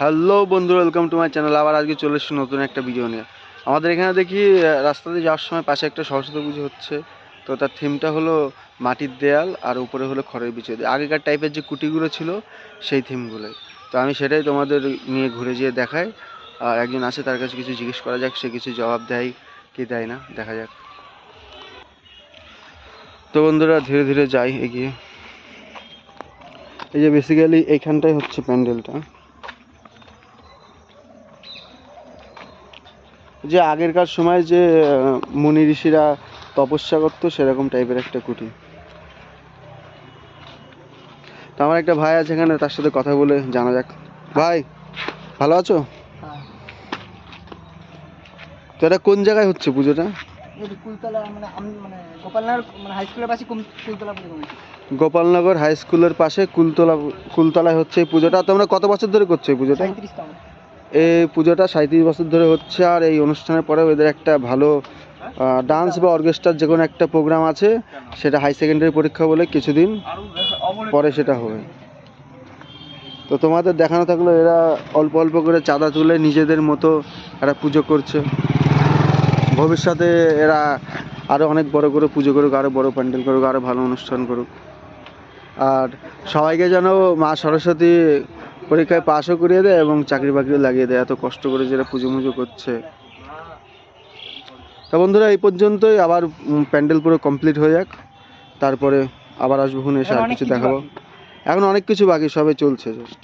Hello বন্ধুরা welcome to my channel আবার আজকে চলে এসেছি নতুন একটা ভিডিও নিয়ে। আমাদের এখানে দেখি রাস্তাতে যাওয়ার সময় পাশে একটা সরস্বতী পুজো হচ্ছে। তো তার থিমটা হলো মাটির দেয়াল, আর উপরে হলো খড়ের বিচে। আগেকার টাইপের যে কুটিগুলো ছিল, সেই থিমগুলোই তো আমি সেটাই তোমাদের নিয়ে ঘুরে যেয়ে দেখাই। আর একজন আছে তার কাছে কিছু জিজ্ঞেস করা যাক, সে কিছু জবাব দেয় কি দেয় না, দেখা যাক। তো বন্ধুরা, ধীরে ধীরে যাই, এগিয়ে। এই যে বেসিক্যালি এইখানটাই হচ্ছে প্যান্ডেলটা। যে আগেরকার সময় যে মুনি ঋষিরা তপস্যা করতো সেরকম টাইপের একটা কুটি তো আমার একটা ভাই আছে এখানে তার সাথে কথা বলে জানা যাক। ভাই ভালো আছো? তো এটা কোন জায়গায় হচ্ছে পুজোটা? মানে মানে গোপালনগর মানে হাই স্কুলের পাশে কুলতলা হাই স্কুলের পাশে কুলতলা কুলতলায় হচ্ছে এই পুজোটা। তোমরা কত বছর ধরে করছ এই পুজোটা? এই পুজোটা সাঁত্রিশ বছর ধরে হচ্ছে আর এই অনুষ্ঠানের পরেও এদের একটা ভালো ডান্স বা অর্কেস্ট্রার যে কোনো একটা প্রোগ্রাম আছে, সেটা হাই সেকেন্ডারি পরীক্ষা বলে কিছুদিন পরে সেটা হবে। তো তোমাদের দেখানো থাকল এরা অল্প অল্প করে চাঁদা তুলে নিজেদের মতো একটা পুজো করছে। ভবিষ্যতে এরা আরও অনেক বড় করে পুজো করুক আরও বড় প্যান্ডেল করুক আরও ভালো অনুষ্ঠান করুক। আর সবাইকে যেন মা সরস্বতী পরীক্ষায় পাশও করিয়ে দেয় এবং চাকরি বাকরিও লাগিয়ে দেয়। এত কষ্ট করে যারা পুজো মুজো করছে। তা বন্ধুরা এই পর্যন্তই। আবার প্যান্ডেল পুরো কমপ্লিট হয়ে যাক। তারপরে আবার আসব এসে আর কিছু দেখাবো। এখন অনেক কিছু বাকি সবে চলছে জাস্ট